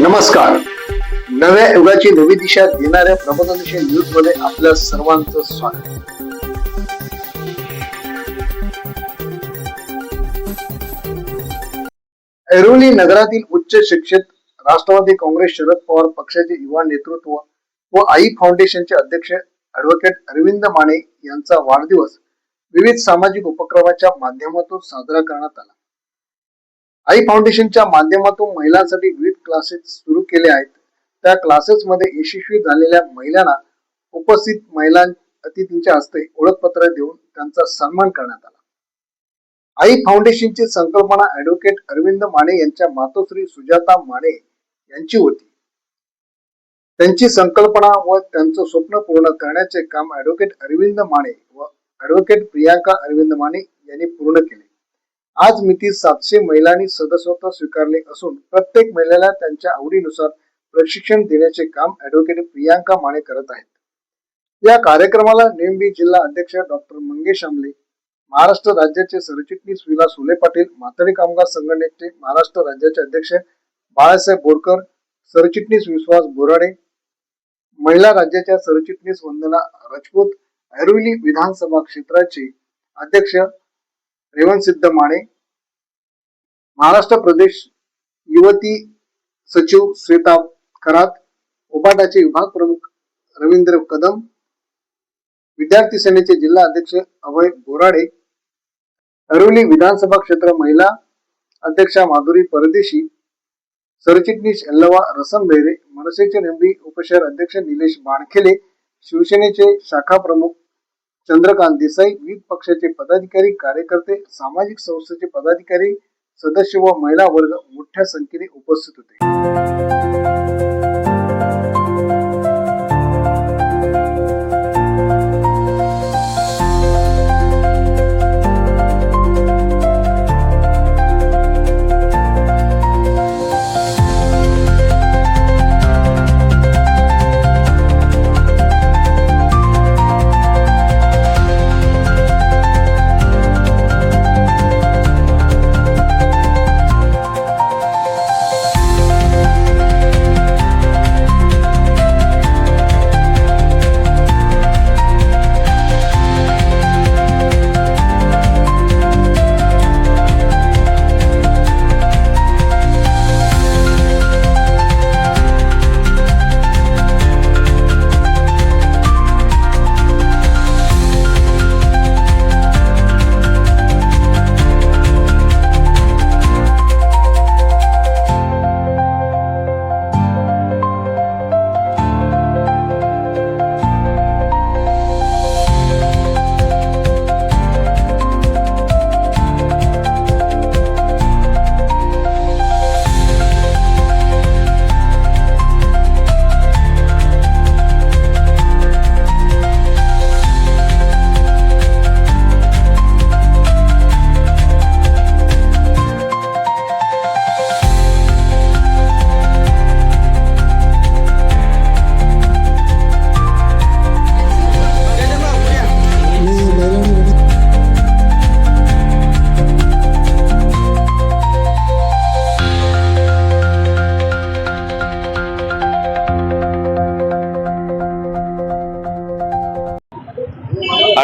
नमस्कार. नव्या युगाची नवी दिशा देणाऱ्या प्रबोधनशील न्यूजमध्ये आपल्या सर्वांचं स्वागत. ऐरोली नगरातील उच्च शिक्षित राष्ट्रवादी काँग्रेस शरद पवार पक्षाचे युवा नेतृत्व व आई फाउंडेशनचे अध्यक्ष ऍडव्होकेट अरविंद माने यांचा वाढदिवस विविध सामाजिक उपक्रमाच्या माध्यमातून साजरा करण्यात आला. आई फाउंडेशनच्या माध्यमातून महिलांसाठी विविध क्लासेस सुरू केले आहेत. त्या क्लासेस मध्ये यशस्वी झालेल्या महिलांना उपस्थित महिला अतिथींच्या हस्ते ओळखपत्र देऊन त्यांचा सन्मान करण्यात आला. आई फाउंडेशनची संकल्पना ऍडव्होकेट अरविंद माने यांच्या मातोश्री सुजाता माने यांची होती. त्यांची संकल्पना व त्यांचं स्वप्न पूर्ण करण्याचे काम ऍडव्होकेट अरविंद माने व ऍडव्होकेट प्रियांका अरविंद माने यांनी पूर्ण केले. आज मिती सातशे महिलांनी सदस्यत्व स्वीकारले असून प्रत्येक महिलेला त्यांच्या आवडीनुसार प्रशिक्षण देण्याचे काम ऍडव्होकेट प्रियांका माने करत आहेत. या कार्यक्रमाला नेमबी जिल्हा अध्यक्ष डॉक्टर मंगेश आमले महाराष्ट्र राज्याचे सरचिटणीस विलास हुले पाटील माथाडी कामगार संघटनेचे महाराष्ट्र राज्याचे अध्यक्ष बाळासाहेब बोरकर सरचिटणीस विश्वास बोराडे महिला राज्याच्या सरचिटणीस वंदना राजपूत ऐरोली विधानसभा क्षेत्राचे अध्यक्ष रेवण सिद्ध माने महाराष्ट्र प्रदेश युवती सचिव श्वेता खरात उबाटाचे विभाग प्रमुख रवींद्र कदम विद्यार्थी सेनेचे जिल्हा अध्यक्ष अभय बोराडे अरवली विधानसभा क्षेत्र महिला अध्यक्षा माधुरी परदेशी सरचिटणीस यल्लवा रसम भेरे मनसेचे नेमडी उपशहर अध्यक्ष निलेश बाणखेले शिवसेनेचे शाखा प्रमुख चंद्रकांत देसाई विविध पक्षाचे पदाधिकारी कार्यकर्ते सामाजिक संस्थेचे पदाधिकारी सदस्य व महिला वर्ग मोठ्या संख्येने उपस्थित होते.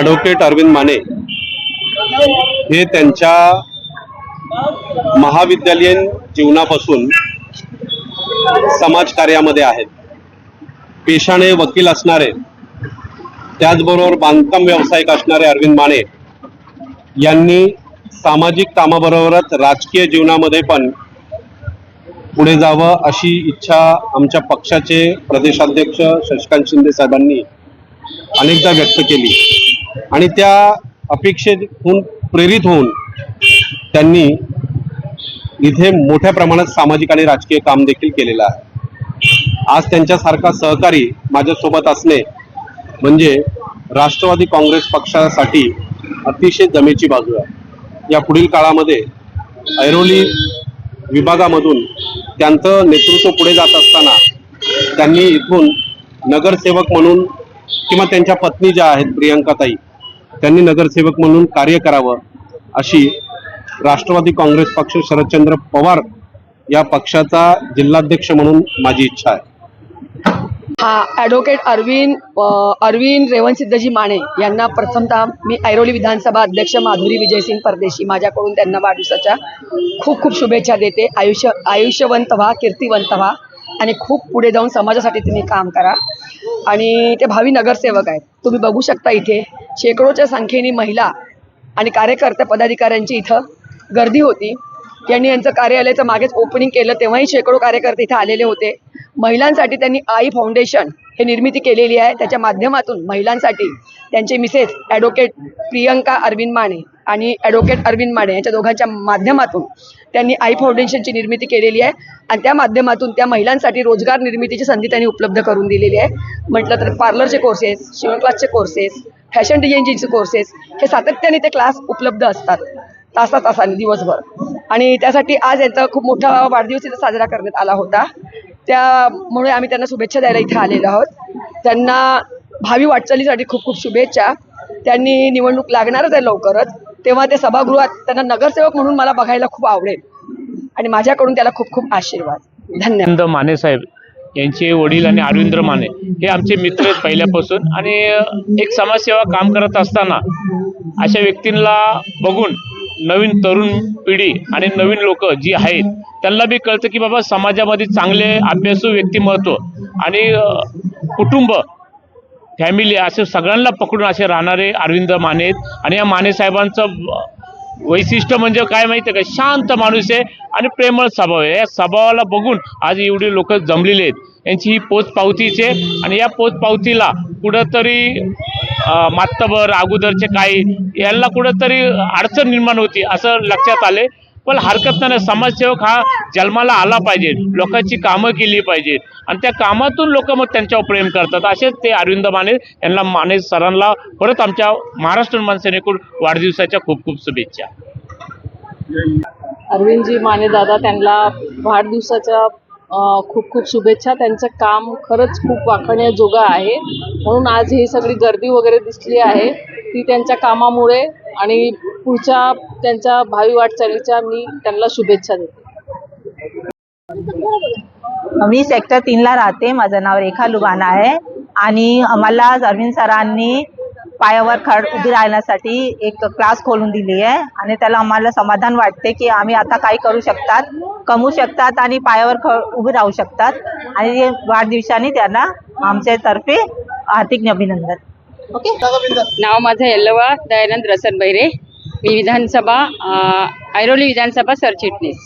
ॲडव्होकेट अरविंद माने हे त्यांच्या महाविद्यालयीन जीवनापासून समाजकार्यामध्ये आहेत. पेशाने वकील असणारे त्याचबरोबर बांधकाम व्यावसायिक असणारे अरविंद माने यांनी सामाजिक कामाबरोबरच राजकीय जीवनामध्ये पण पुढे जावं अशी इच्छा आमच्या पक्षाचे प्रदेशाध्यक्ष शशिकांत शिंदे साहेबांनी अनेकदा व्यक्त केली. आणि त्या अपेक्षेतून प्रेरित होऊन त्यांनी इथे मोठ्या प्रमाणात सामाजिक आणि राजकीय काम देखील केलेलं आहे. आज त्यांच्यासारखा सहकारी माझ्यासोबत असणे म्हणजे राष्ट्रवादी काँग्रेस पक्षासाठी अतिशय जमेची बाजू आहे. या पुढील काळामध्ये ऐरोली विभागामधून त्यांचं नेतृत्व पुढे जात असताना त्यांनी इथून नगरसेवक म्हणून किंवा त्यांच्या पत्नी ज्या आहेत प्रियंकाताई त्यांनी नगरसेवक म्हणून कार्य करावं अशी राष्ट्रवादी काँग्रेस पक्ष शरदचंद्र पवार या पक्षाचा जिल्हाध्यक्ष म्हणून माझी इच्छा आहे. हा ॲडव्होकेट अरविंद अरविंद रेवणसिद्धजी माने यांना प्रथमतः मी ऐरोली विधानसभा अध्यक्ष माधुरी विजयसिंग परदेशी. माझ्याकडून त्यांना वाढदिवसाच्या खूप खूप शुभेच्छा देते. आयुष्य आयुष्यवंत व्हा कीर्तिवंत व्हा आणि खूप पुढे जाऊन समाजासाठी तुम्ही काम करा. आणि ते भावी नगरसेवक आहेत. तुम्ही बघू शकता इथे शेकडोच्या संख्येने महिला आणि कार्यकर्ते पदाधिकाऱ्यांची इथं गर्दी होती. यांनी यांचं कार्यालयाचं मागेच ओपनिंग केलं. तेव्हाही शेकडो कार्यकर्ते इथे आलेले होते. महिलांसाठी त्यांनी आई फाउंडेशन हे निर्मिती केलेली आहे. त्याच्या माध्यमातून महिलांसाठी त्यांचे मिसेस ॲडव्होकेट प्रियंका अरविंद माने आणि ॲडव्होकेट अरविंद माने यांच्या दोघांच्या माध्यमातून त्यांनी आई फाउंडेशनची निर्मिती केलेली आहे. आणि त्या माध्यमातून त्या महिलांसाठी रोजगार निर्मितीची संधी त्यांनी उपलब्ध करून दिलेली आहे. म्हटलं तर पार्लरचे कोर्सेस शिवण क्लासचे कोर्सेस फॅशन डिझाईनचे कोर्सेस हे सातत्याने ते क्लास उपलब्ध असतात तासा तासाने दिवसभर. आणि त्यासाठी आज यांचा खूप मोठा वाढदिवस इथं साजरा करण्यात आला होता. त्यामुळे आम्ही त्यांना शुभेच्छा द्यायला इथे आलेलो आहोत. त्यांना भावी वाटचालीसाठी खूप खूप शुभेच्छा. त्यांनी निवडणूक लागणारच आहे लवकरच. तेव्हा ते सभागृहात त्यांना नगरसेवक म्हणून मला बघायला खूप आवडेल. आणि माझ्याकडून त्याला खूप खूप आशीर्वाद. धन्यवाद. माने साहेब यांचे वडील आणि अरविंद्र माने हे आमचे मित्र आहेत पहिल्यापासून. आणि एक समाजसेवा काम करत असताना अशा व्यक्तींना बघून नवीन तरुण पिढी आणि नवीन लोक जी आहेत त्यांना बी कळतं की बाबा समाजामध्ये चांगले अभ्यासू व्यक्तिमत्व आणि कुटुंब फॅमिली असे सगळ्यांना पकडून असे राहणारे अरविंद माने आहेत. आणि या माने साहेबांचं वैशिष्ट्य म्हणजे काय माहिती आहे का? शांत माणूस आहे आणि प्रेमळ स्वभाव आहे. या स्वभावाला बघून आज एवढे लोक जमलेले आहेत. यांची ही पोचपावतीच आहे आणि या पोचपावतीला कुठंतरी अ, मातबर अगोदरचे काही यांना कुठंतरी अडचण निर्माण होती असं लक्षात आले पण हरकत नाही समाजसेवक हा जन्माला आला पाहिजे लोकांची कामं केली पाहिजेत आणि त्या कामातून लोक मग त्यांच्यावर प्रेम करतात. असेच ते अरविंद माने यांना माने सरांना परत आमच्या महाराष्ट्र मनसेनेकडून वाढदिवसाच्या खूप खूप शुभेच्छा. अरविंदजी माने दादा त्यांना वाढदिवसाच्या खूप खूप शुभेच्छा. त्यांचं काम खरंच खूप वाखण्याजोगं आहे. म्हणून आज ही सगळी गर्दी वगैरे दिसली आहे. ती त्यांच्या कामामुळे आणि पुढच्या त्यांच्या भावी वाटचालीच्या मी त्यांना शुभेच्छा देते. मी सेक्टर तीनला राहते. माझं नाव रेखा लुबाना आहे. आणि आम्हाला अरविंद सरांनी पायावर खड उभी राहण्यासाठी एक क्लास खोलून दिली आहे. आणि त्याला आम्हाला समाधान वाटते की आम्ही आता काही करू शकतात कमवू शकतात आणि पायावर ख उभी राहू शकतात. आणि वाढदिवसाने त्यांना आमच्यातर्फे हार्दिक अभिनंदन. ओके नाव माझं यल्लवा दयानंद रसन बैरे. मी विधानसभा ऐरोली विधानसभा सरचिटणीस.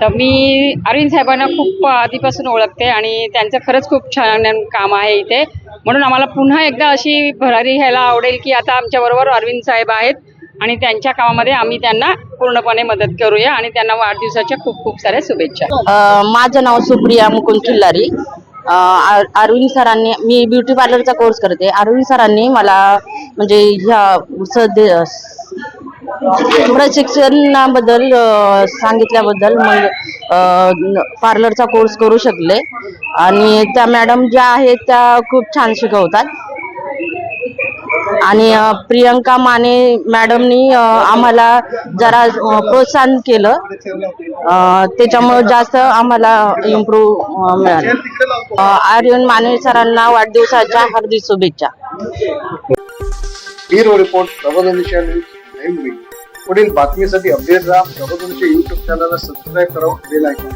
तर मी अरविंद साहेबांना खूप आधीपासून ओळखते आणि त्यांचं खरंच खूप छान काम आहे इथे. म्हणून आम्हाला पुन्हा एकदा अशी भरारी घ्यायला आवडेल की आता आमच्याबरोबर अरविंद साहेब आहेत आणि त्यांच्या कामामध्ये आम्ही त्यांना पूर्णपणे मदत करूया आणि त्यांना वाढदिवसाच्या खूप खूप साऱ्या शुभेच्छा. माझं नाव सुप्रिया मुकुंद खिल्लारी अरविंद सरांनी मी ब्युटी पार्लरचा कोर्स करते. अरविंद सरांनी मला म्हणजे ह्या सध्या प्रशिक्षणाबद्दल सांगितल्याबद्दल मग पार्लरचा कोर्स करू शकले. आणि त्या मॅडम ज्या आहेत त्या खूप छान शिकवतात. आणि प्रियंका माने मॅडमनी आम्हाला जरा प्रोत्साहन केलं. त्याच्यामुळे जास्त आम्हाला इम्प्रूव्ह मिळालं. आर्यन माने सरांना वाढदिवसाच्या हार्दिक शुभेच्छा. रिपोर्ट पुढील बातमीसाठी अपडेट राहा. प्रबोधनच्या युट्यूब चॅनलला सबस्क्राईब करा. बेल ऐकून